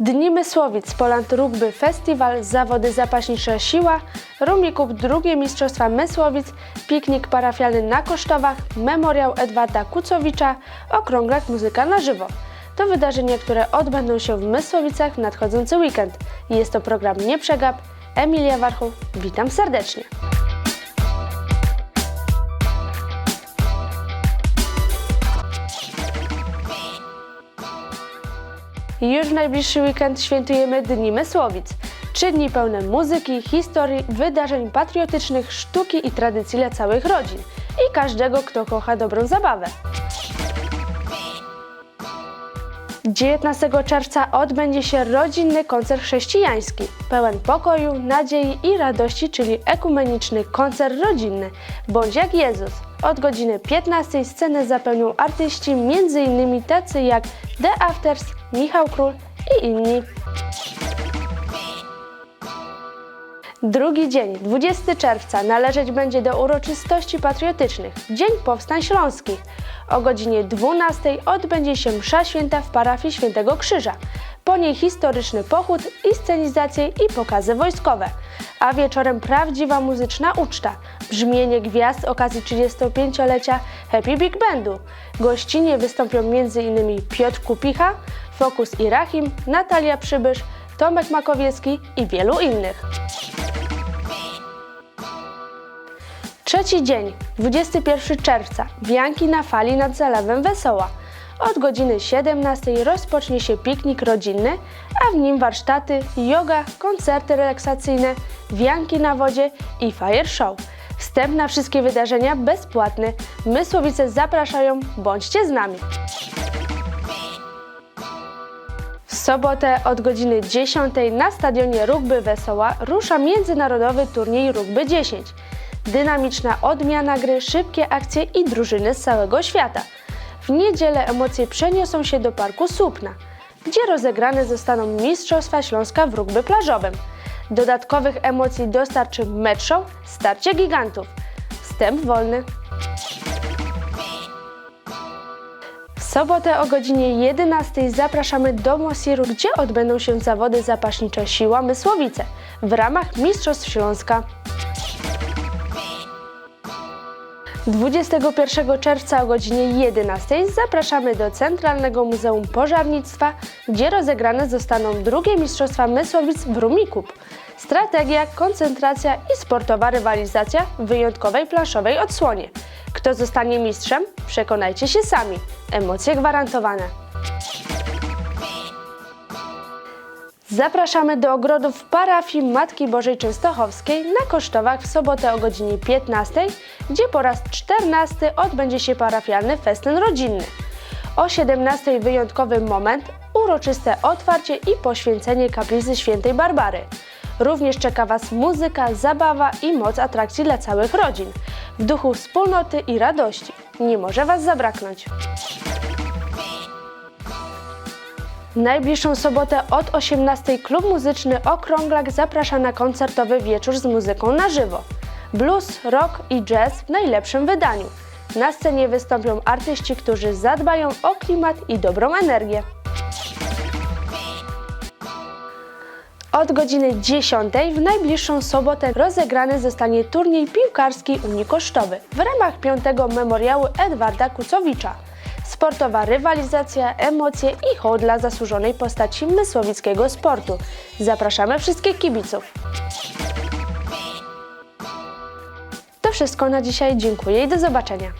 Dni Mysłowic, Poland Rugby Festiwal, zawody zapaśnicze Siła, Rumikup drugie Mistrzostwa Mysłowic, piknik parafialny na Kosztowach, memoriał Edwarda Kucowicza, okrągłek muzyka na żywo. To wydarzenia, które odbędą się w Mysłowicach w nadchodzący weekend. Jest to program Nie Przegap. Emilia Warchoł, witam serdecznie. Już w najbliższy weekend świętujemy Dni Mysłowic. Trzy dni pełne muzyki, historii, wydarzeń patriotycznych, sztuki i tradycji dla całych rodzin i każdego, kto kocha dobrą zabawę. 19 czerwca odbędzie się rodzinny koncert chrześcijański, pełen pokoju, nadziei i radości, czyli ekumeniczny koncert rodzinny. Bądź jak Jezus. Od godziny 15 scenę zapełnią artyści m.in. tacy jak The Afters, Michał Król i inni. Drugi dzień, 20 czerwca, należeć będzie do uroczystości patriotycznych Dzień Powstań Śląskich. O godzinie 12 odbędzie się msza święta w parafii Świętego Krzyża. Po niej historyczny pochód i scenizacje i pokazy wojskowe. A wieczorem prawdziwa muzyczna uczta. Brzmienie gwiazd z okazji 35-lecia Happy Big Bandu. Gościnie wystąpią m.in. Piotr Kupicha, Fokus i Rahim, Natalia Przybysz, Tomek Makowiecki i wielu innych. Trzeci dzień, 21 czerwca, wianki na fali nad zalewem Wesoła. Od godziny 17 rozpocznie się piknik rodzinny, a w nim warsztaty, yoga, koncerty relaksacyjne, wianki na wodzie i fire show. Wstęp na wszystkie wydarzenia bezpłatny. Mysłowice zapraszają, bądźcie z nami. W sobotę od godziny 10 na stadionie Rugby Wesoła rusza międzynarodowy turniej Rugby 10. Dynamiczna odmiana gry, szybkie akcje i drużyny z całego świata. W niedzielę emocje przeniosą się do Parku Słupna, gdzie rozegrane zostaną Mistrzostwa Śląska w rugby plażowym. Dodatkowych emocji dostarczy mecz Starcie Gigantów. Wstęp wolny. W sobotę o godzinie 11 zapraszamy do Mosiru, gdzie odbędą się zawody zapaśnicze Siła Mysłowice w ramach Mistrzostw Śląska. 21 czerwca o godzinie 11 zapraszamy do Centralnego Muzeum Pożarnictwa, gdzie rozegrane zostaną drugie Mistrzostwa Mysłowic w Rumikup. Strategia, koncentracja i sportowa rywalizacja w wyjątkowej planszowej odsłonie. Kto zostanie mistrzem? Przekonajcie się sami. Emocje gwarantowane. Zapraszamy do ogrodów parafii Matki Bożej Częstochowskiej na Kosztowach w sobotę o godzinie 15, gdzie po raz 14 odbędzie się parafialny festyn rodzinny. O 17 wyjątkowy moment, uroczyste otwarcie i poświęcenie kaplicy świętej Barbary. Również czeka Was muzyka, zabawa i moc atrakcji dla całych rodzin. W duchu wspólnoty i radości. Nie może Was zabraknąć. Najbliższą sobotę od 18 klub muzyczny Okrąglak zaprasza na koncertowy wieczór z muzyką na żywo. Blues, rock i jazz w najlepszym wydaniu. Na scenie wystąpią artyści, którzy zadbają o klimat i dobrą energię. Od godziny 10 w najbliższą sobotę rozegrany zostanie turniej piłkarski Unii Kosztowy w ramach 5 memoriału Edwarda Kucowicza. Sportowa rywalizacja, emocje i hołd dla zasłużonej postaci mysłowickiego sportu. Zapraszamy wszystkich kibiców. To wszystko na dzisiaj. Dziękuję i do zobaczenia.